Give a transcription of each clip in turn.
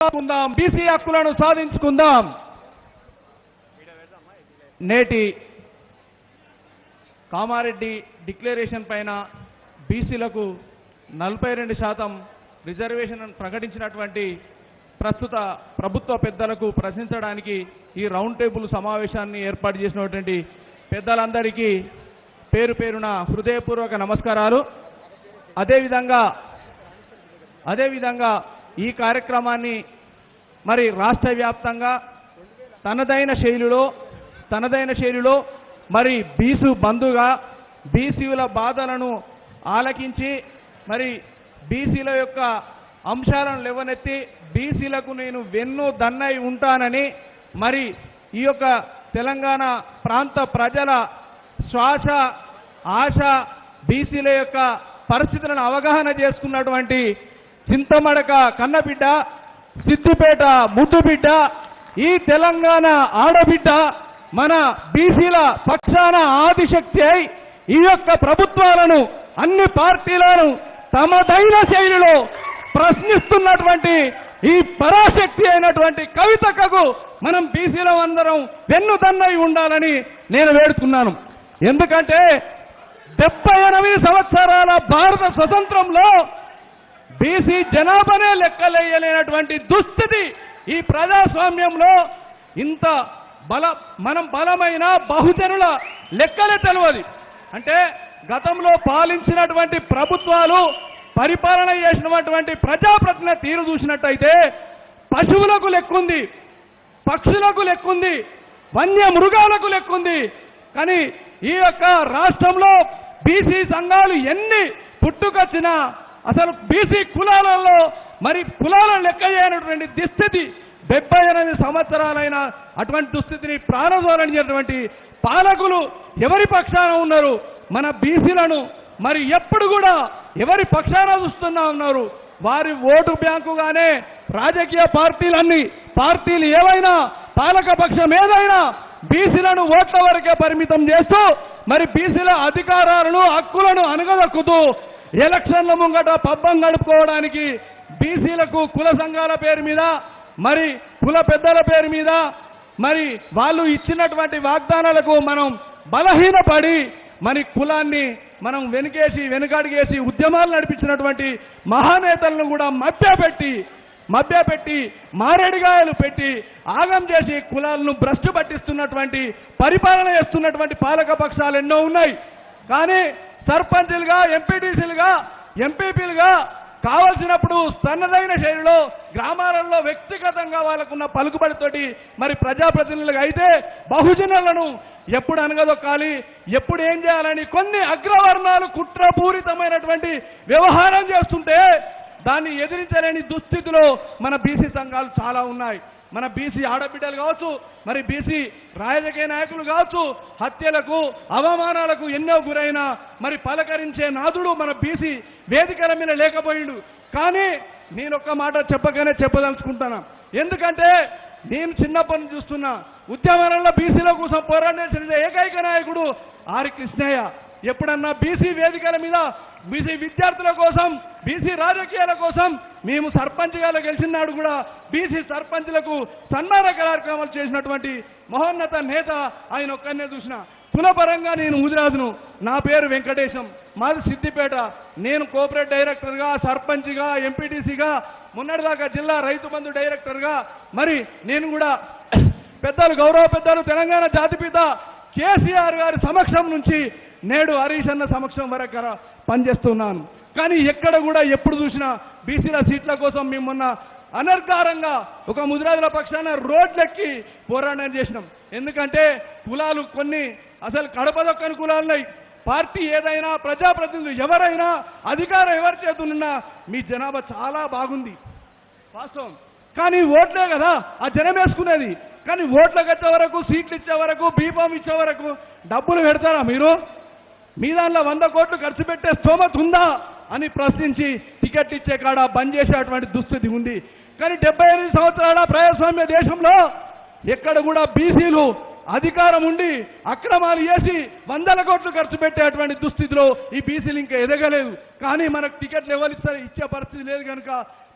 ఉందాం బీసీ హక్కులను సాధించుకుందాం. నేటి కామారెడ్డి డిక్లరేషన్ పైన బీసీలకు నలభై రెండు శాతం రిజర్వేషన్ ప్రకటించినటువంటి ప్రస్తుత ప్రభుత్వ పెద్దలకు ప్రశ్నించడానికి ఈ రౌండ్ టేబుల్ సమావేశాన్ని ఏర్పాటు చేసినటువంటి పెద్దలందరికీ పేరు పేరున హృదయపూర్వక నమస్కారాలు. అదేవిధంగా అదేవిధంగా ఈ కార్యక్రమాన్ని మరి రాష్ట్ర వ్యాప్తంగా తనదైన శైలిలో తనదైన శైలిలో మరి బీసు బంధుగా బీసీల బాధలను ఆలకించి మరి బీసీల యొక్క అంశాలను లేవనెత్తి బీసీలకు నేను వెన్ను దన్నై ఉంటానని మరి ఈ యొక్క తెలంగాణ ప్రాంత ప్రజల శ్వాస ఆశ బీసీల యొక్క పరిస్థితులను అవగాహన చేసుకున్నటువంటి చింతమడక కన్నబిడ్డ సిద్దిపేట ముద్దుబిడ్డ ఈ తెలంగాణ ఆడబిడ్డ మన బీసీల పక్షాన ఆదిశక్తి అయి ఈ యొక్క ప్రభుత్వాలను అన్ని పార్టీలను తమదైన శైలిలో ప్రశ్నిస్తున్నటువంటి ఈ పరాశక్తి అయినటువంటి కవితకకు మనం బీసీలో అందరం వెన్నుదన్నై ఉండాలని నేను వేడుకున్నాను. ఎందుకంటే డెబ్బై ఎనిమిది సంవత్సరాల భారత స్వతంత్రంలో బీసీ జనాభానే లెక్కలేయలేనటువంటి దుస్థితి ఈ ప్రజాస్వామ్యంలో ఇంత బల మనం బలమైన బహుజనుల లెక్కలే తెలియదు అంటే గతంలో పాలించినటువంటి ప్రభుత్వాలు పరిపాలన చేసినటువంటి ప్రజాప్రతిన తీరు చూసినట్టయితే పశువులకు లెక్కుంది పక్షులకు లెక్కుంది వన్య మృగాలకు లెక్కుంది. కానీ ఈ యొక్క రాష్ట్రంలో బీసీ సంఘాలు ఎన్ని పుట్టుకొచ్చినా అసలు బీసీ కులాలలో మరి కులాలను లెక్క చేయనటువంటి దుస్థితి డెబ్బై ఎనిమిది సంవత్సరాలైన అటువంటి దుస్థితిని ప్రారంభించినటువంటి పాలకులు ఎవరి పక్షాన ఉన్నారు? మన బీసీలను. మరి ఎప్పుడు కూడా ఎవరి పక్షాన చూస్తున్నా ఉన్నారు? వారి ఓటు బ్యాంకుగానే రాజకీయ పార్టీలన్నీ పార్టీలు ఏవైనా పాలక పక్షం ఏదైనా బీసీలను ఓట్ల వరకే పరిమితం చేస్తూ మరి బీసీల అధికారాలను హక్కులను అనగదక్కుతూ ఎలక్షన్ల ముంగట పబ్బం గడుపుకోవడానికి బీసీలకు కుల సంఘాల పేరు మీద మరి కుల పెద్దల పేరు మీద మరి వాళ్ళు ఇచ్చినటువంటి వాగ్దానాలకు మనం బలహీనపడి మరి కులాన్ని మనం వెనుకేసి వెనుకడిగేసి ఉద్యమాలు నడిపించినటువంటి మహానేతలను కూడా మభ్యపెట్టి మభ్యపెట్టి మారేడిగాయలు పెట్టి ఆగం చేసి కులాలను భ్రష్టు పట్టిస్తున్నటువంటి పరిపాలన చేస్తున్నటువంటి పాలక పక్షాలు ఎన్నో ఉన్నాయి. కానీ సర్పంచ్లుగా ఎంపీటీసీలుగా ఎంపీపీలుగా కావలసినప్పుడు తనదైన శైలిలో గ్రామాలలో వ్యక్తిగతంగా వాళ్ళకున్న పలుకుబడితోటి మరి ప్రజాప్రతినిధులుగా అయితే బహుజనులను ఎప్పుడు అనగదొక్కాలి ఎప్పుడు ఏం చేయాలని కొన్ని అగ్రవర్ణాలు కుట్రపూరితమైనటువంటి వ్యవహారం చేస్తుంటే దాన్ని ఎదిరించలేని దుస్థితిలో మన బీసీ సంఘాలు చాలా ఉన్నాయి. మన బీసీ ఆడబిడ్డలు కావచ్చు మరి బీసీ రాజకీయ నాయకులు కావచ్చు హత్యలకు అవమానాలకు ఎన్నో గురైన మరి పలకరించే నాదుడు మన బీసీ వేదికల మీద లేకపోయిండు. కానీ నేను ఒక్క మాట చెప్పగానే చెప్పదలుచుకుంటాను. ఎందుకంటే నేను చిన్నప్పటి నుంచి చూస్తున్నా ఉద్యమాలలో బీసీల కోసం పోరాడిన ఏకైక నాయకుడు ఆర్ కృష్ణయ్య. ఎప్పుడన్నా బీసీ వేదికల మీద బీసీ విద్యార్థుల కోసం బీసీ రాజకీయాల కోసం మేము సర్పంచ్గా గెలిచినాడు కూడా బీసీ సర్పంచ్లకు సన్మాన కార్యక్రమాలు చేసినటువంటి మహోన్నత నేత ఆయన ఒక్కనే చూసిన. కులపరంగా నేను ముదిరాజును నా పేరు వెంకటేశం మాది సిద్దిపేట. నేను కోఆపరేట్ డైరెక్టర్గా సర్పంచ్గా ఎంపీటీసీగా మొన్నటిదాకా జిల్లా రైతు బంధు డైరెక్టర్గా మరి నేను కూడా పెద్దలు గౌరవ పెద్దలు తెలంగాణ జాతిపిత కేసీఆర్ గారి సమక్షం నుంచి నేడు హరీష్ అన్న సమక్షం వరకు పనిచేస్తున్నాను. కానీ ఎక్కడ కూడా ఎప్పుడు చూసినా బీసీల సీట్ల కోసం మేము మొన్న ఒక ముదిరాజుల పక్షాన రోడ్లెక్కి పోరాటం చేసినాం. ఎందుకంటే కులాలు కొన్ని అసలు కడపదొక్కని కులాలున్నాయి పార్టీ ఏదైనా ప్రజాప్రతినిధులు ఎవరైనా అధికారం ఎవరి చేతులున్నా మీ జనాభా చాలా బాగుంది. వాస్తవం. కానీ ఓట్లే కదా ఆ జనం వేసుకునేది. కానీ ఓట్లకు వచ్చే వరకు సీట్లు ఇచ్చే వరకు బీఫామ్ ఇచ్చే వరకు డబ్బులు పెడతారా మీరు? మీ దానిలో వంద కోట్లు ఖర్చు పెట్టే స్తోమత ఉందా అని ప్రశ్నించి టికెట్ ఇచ్చే కాడ బంద్ చేసేటువంటి దుస్థితి ఉంది. కానీ డెబ్బై ఎనిమిది సంవత్సరాల ప్రజాస్వామ్య దేశంలో ఎక్కడ కూడా బీసీలు అధికారం ఉండి అక్రమాలు చేసి వందల కోట్లు ఖర్చు పెట్టేటువంటి దుస్థితిలో ఈ బీసీలు ఇంకా ఎదగలేదు. కానీ మనకు టికెట్లు ఎవరు ఇస్తారు ఇచ్చే పరిస్థితి లేదు కనుక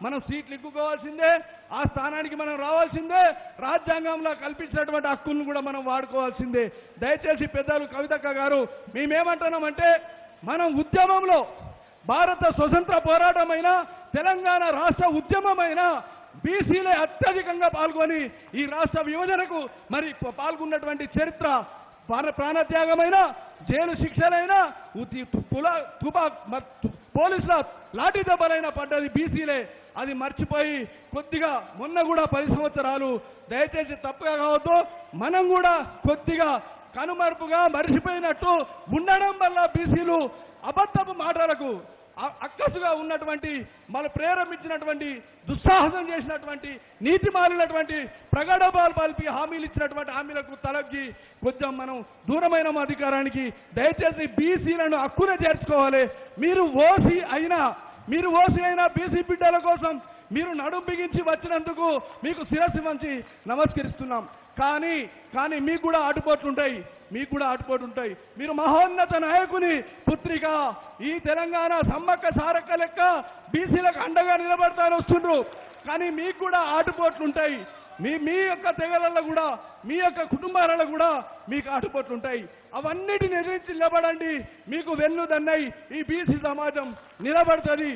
మనం సీట్లు ఎక్కుకోవాల్సిందే ఆ స్థానానికి మనం రావాల్సిందే రాజ్యాంగంలో కల్పించినటువంటి హక్కులను కూడా మనం వాడుకోవాల్సిందే. దయచేసి పెద్దలు కవితక్క గారు మేమేమంటున్నామంటే మనం ఉద్యమంలో భారత స్వతంత్ర పోరాటమైన తెలంగాణ రాష్ట్ర ఉద్యమమైన బీసీలే అత్యధికంగా పాల్గొని ఈ రాష్ట్ర విభజనకు మరి పాల్గొన్నటువంటి చరిత్ర ప్రాణత్యాగమైన జైలు శిక్షలైనా ఉతి- తుల తుపా పోలీసుల లాఠీ దెబ్బలైనా పడ్డది బీసీలే. అది మర్చిపోయి కొద్దిగా మొన్న కూడా పది సంవత్సరాలు దయచేసి తప్పుగా కావద్దు. మనం కూడా కొద్దిగా కనుమరుపుగా మర్చిపోయినట్టు ఉండడం వల్ల బీసీలు అబద్ధపు మాటలకు అక్కసుగా ఉన్నటువంటి మన ప్రేరేపించినటువంటి దుస్సాహసం చేసినటువంటి నీతి మాలినటువంటి ప్రగడబాలు పాల్పి హామీలు ఇచ్చినటువంటి హామీలకు తలగ్గి కొంచెం మనం దూరమైన అధికారానికి దయచేసి బీసీలను హక్కున చేర్చుకోవాలి. మీరు ఓసీ అయినా మీరు ఓసీ అయినా బీసీ బిడ్డల కోసం మీరు నడుం బిగించి వచ్చినందుకు మీకు శిరస్సు మంచి నమస్కరిస్తున్నాం. కానీ కానీ మీకు కూడా ఆటుపోట్లు ఉంటాయి. మీకు కూడా ఆటుపోట్లు ఉంటాయి. మీరు మహోన్నత నాయకుని పుత్రిక. ఈ తెలంగాణ సమ్మక్క సారక్క లెక్క బీసీలకు అండగా నిలబడతాను వస్తుండ్రు. కానీ మీకు కూడా ఆటుపోట్లు ఉంటాయి. మీ మీ యొక్క తెగలలో కూడా మీ యొక్క కుటుంబాలలో కూడా మీకు ఆటుపోట్లు ఉంటాయి అవన్నిటిని ఎదిరించి నిలబడండి. మీకు వెన్నుదన్నై ఈ బీసీ సమాజం నిలబడుతుంది.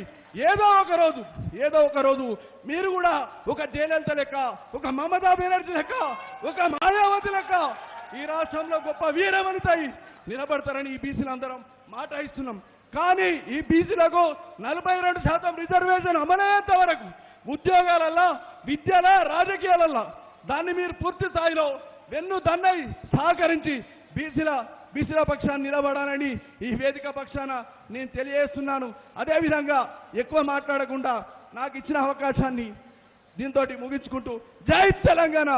ఏదో ఒక రోజు ఏదో ఒక రోజు మీరు కూడా ఒక జయలలిత లెక్క ఒక మమతా బెనర్జీ లెక్క ఒక మాయావతి లెక్క ఈ రాష్ట్రంలో గొప్ప వీరవనితాయి నిలబడతారని ఈ బీసీలు అందరం మాట ఇస్తున్నాం. కానీ ఈ బీసీలకు నలభై రెండు శాతం రిజర్వేషన్ అమలయ్యేంత వరకు ఉద్యోగాలలో విద్యలా రాజకీయాలల్లా దాన్ని మీరు పూర్తి స్థాయిలో వెన్ను దన్నై సహకరించి బీసీల బీసీల పక్షాన్ని నిలబడాలని ఈ వేదిక పక్షాన నేను తెలియజేస్తున్నాను. అదేవిధంగా ఎక్కువ మాట్లాడకుండా నాకు ఇచ్చిన అవకాశాన్ని దీంతో ముగించుకుంటూ జై తెలంగాణ!